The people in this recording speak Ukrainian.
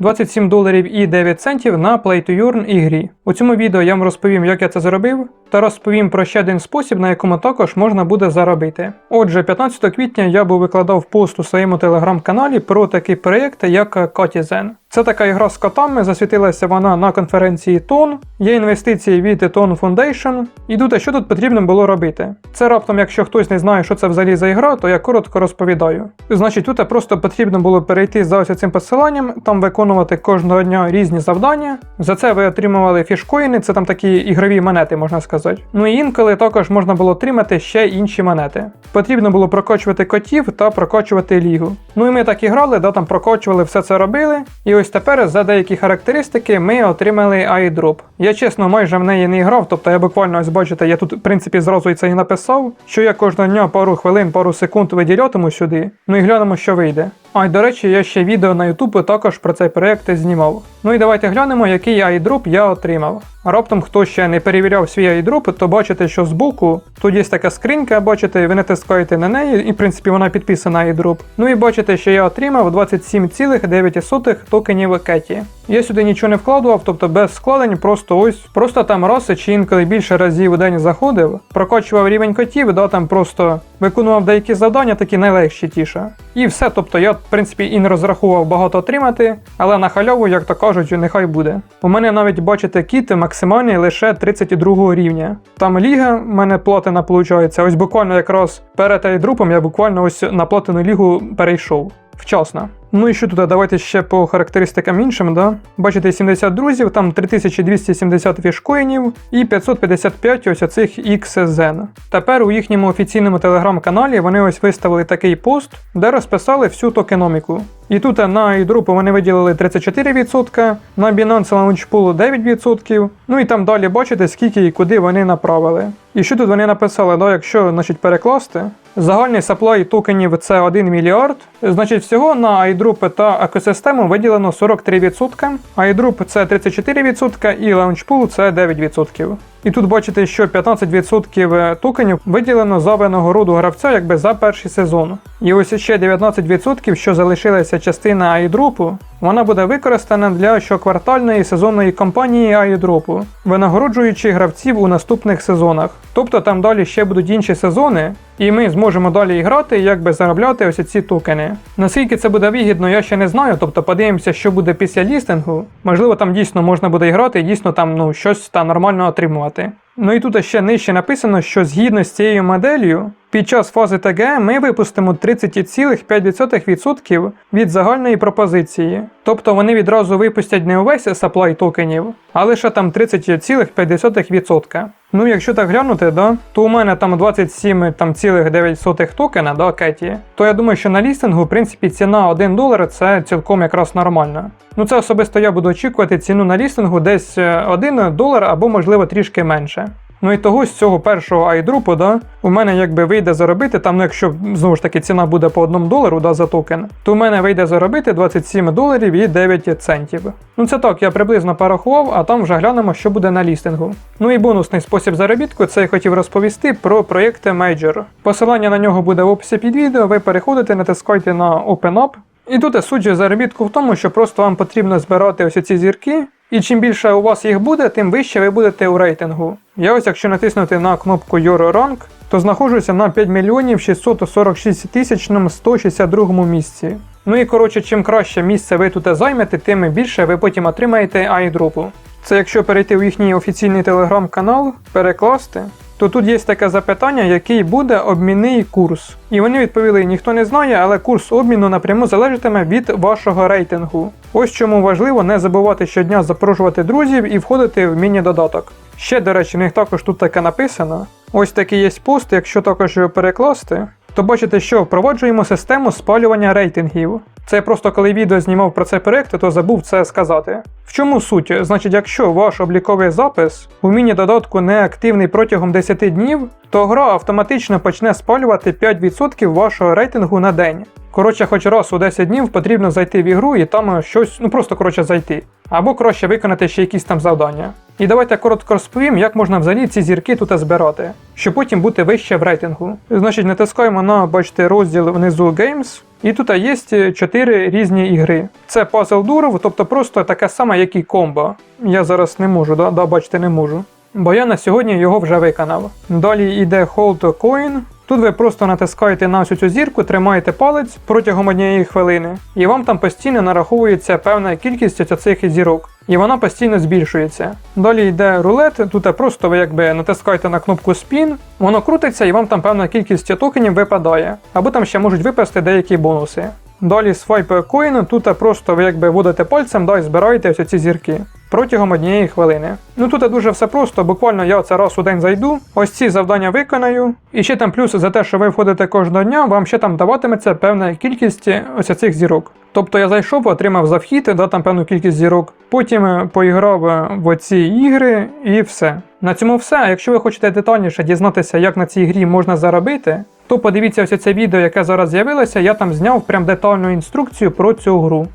27 доларів і 9 центів на Play to Earn ігрі. У цьому відео я вам розповім, як я це зробив, та розповім про ще один спосіб, на якому також можна буде заробити. Отже, 15 квітня я був викладав пост у своєму телеграм-каналі про такий проєкт, як Kotizen. Це така ігра з котами, засвітилася вона на конференції Тон. Є інвестиції від Tone Foundation. І тут, що тут потрібно було робити? Це раптом, якщо хтось не знає, що це взагалі за ігра, то я коротко розповідаю. Значить, тут просто потрібно було перейти за ось цим посиланням, там виконувати кожного дня різні завдання. За це ви отримували фішкоїни, це там такі ігрові монети, можна сказати. Ну і інколи також можна було отримати ще інші монети. Потрібно було прокачувати котів та прокачувати лігу. Ну і ми так і грали, да, там прокачували, все це робили. І ось тепер за деякі характеристики ми отримали iDrop. Я чесно майже в неї не грав, тобто я буквально ось бачите, я тут в принципі зразу і це і написав, що я кожного дня пару хвилин, пару секунд виділятиму сюди. Ну і глянемо, що вийде. А й до речі, я ще відео на YouTube також про цей проект знімав. Ну і давайте глянемо, який iDrop я отримав. А раптом хто ще не перевіряв свій iDrop, то бачите, що збоку тут є така скринька, бачите, ви натискаєте на неї, і в принципі вона підписана iDrop. Ну і бачите, що я отримав 27,9 токенів Кеті. Я сюди нічого не вкладував, тобто без складень, просто ось, просто там раз чи інколи більше разів у день заходив, прокачував рівень котів, да, там просто виконував деякі завдання, такі найлегші тіше. І все, тобто я, в принципі, і не розраховував багато отримати, але на халяву, як то кажуть, нехай буде. У мене навіть, бачите, кіти максимальні лише 32 рівня. Там ліга, в мене платина виходить, ось буквально якраз перед айдрупом я буквально ось на платину лігу перейшов. Вчасно. Ну і що тут, давайте ще по характеристикам іншим, да? Бачите, 70 друзів, там 3270 фішкоїнів і 555 ось оцих XZN. Тепер у їхньому офіційному телеграм-каналі вони ось виставили такий пост, де розписали всю токеноміку. І тут на iDrop вони виділили 34%, на Binance Launch Pool 9%, ну і там далі бачите, скільки і куди вони направили. І що тут вони написали, да, якщо значить, перекласти, загальний саплай токенів це 1 мільярд, значить всього на iDrop та екосистему виділено 43%, iDrop це 34% і LaunchPool це 9%. І тут бачите, що 15% токенів виділено за винагороду гравця якби за перший сезон. І ось ще 19%, що залишилася частина айдропу, вона буде використана для щоквартальної сезонної кампанії айдропу, винагороджуючи гравців у наступних сезонах. Тобто там далі ще будуть інші сезони, і ми зможемо далі грати і якби заробляти ось ці токени. Наскільки це буде вигідно, я ще не знаю. Тобто подивимося, що буде після лістингу. Можливо, там дійсно можна буде грати дійсно там ну щось там нормально отримувати. Ну і тут ще нижче написано, що згідно з цією моделлю, під час фази ТГ ми випустимо 30,5% від загальної пропозиції. Тобто вони відразу випустять не увесь саплай токенів, а лише там 30,5%. Ну, якщо так глянути, да, то у мене там 27,9 токена, да, Кеті, то я думаю, що на лістингу, в принципі, ціна 1 долар це цілком якраз нормально. Ну це особисто я буду очікувати ціну на лістингу десь 1 долар або, можливо, трішки менше. Ну і того з цього першого айдрупу, да, у мене якби вийде заробити, там, ну якщо знову ж таки ціна буде по 1 долару да, за токен, то у мене вийде заробити 27 доларів і 9 центів. Ну це так, я приблизно порахував, а там вже глянемо, що буде на лістингу. Ну і бонусний спосіб заробітку, це я хотів розповісти про проєкт Major. Посилання на нього буде в описі під відео, ви переходите, натискайте на Open Up. І тут суть заробітку в тому, що просто вам потрібно збирати ось ці зірки. І чим більше у вас їх буде, тим вище ви будете у рейтингу. Я ось якщо натиснути на кнопку Your Rank, то знаходжуся на 5 мільйонів 646 тисяч 162 місці. Ну і коротше, чим краще місце ви тут займете, тим більше ви потім отримаєте айдропу. Це якщо перейти в їхній офіційний телеграм-канал, перекласти, то тут є таке запитання, який буде обмінний курс. І вони відповіли: ніхто не знає, але курс обміну напряму залежатиме від вашого рейтингу. Ось чому важливо не забувати щодня запрошувати друзів і входити в міні-додаток. Ще, до речі, в них також тут таке написано. Ось такий є пост, якщо також його перекласти, то бачите, що впроваджуємо систему спалювання рейтингів. Це я просто коли відео знімав про цей проект, то забув це сказати. В чому суть? Значить, якщо ваш обліковий запис у міні-додатку не активний протягом 10 днів, то гра автоматично почне спалювати 5% вашого рейтингу на день. Коротше, хоч раз у 10 днів потрібно зайти в ігру і там щось, ну просто коротше зайти. Або краще виконати ще якісь там завдання. І давайте коротко розповім, як можна взагалі ці зірки тут збирати, щоб потім бути вище в рейтингу. Значить, натискаємо на, бачите, розділ внизу Games. І тут є чотири різні ігри. Це Puzzle Durov, тобто просто таке саме, як і комбо. Я зараз не можу, да, да, бачите, не можу. Бо я на сьогодні його вже виконав. Далі йде Hold Coin. Тут ви просто натискаєте на всю цю зірку, тримаєте палець протягом однієї хвилини, і вам там постійно нараховується певна кількість цих зірок, і вона постійно збільшується. Далі йде рулет, тут просто ви якби натискаєте на кнопку Spin, воно крутиться і вам там певна кількість токенів випадає, або там ще можуть випасти деякі бонуси. Далі Swipe Coin, тут просто ви якби водите пальцем да, і збираєте ось ці зірки протягом однієї хвилини. Ну тут дуже все просто, буквально я це раз у день зайду, ось ці завдання виконаю, і ще там плюс за те, що ви входите кожного дня, вам ще там даватиметься певна кількість ось цих зірок. Тобто я зайшов, отримав за вхід, да, там певну кількість зірок, потім е, поіграв е, в оці ігри і все. На цьому все. Якщо ви хочете детальніше дізнатися, як на цій грі можна заробити, то подивіться ось це відео, яке зараз з'явилося, я там зняв прям детальну інструкцію про цю гру.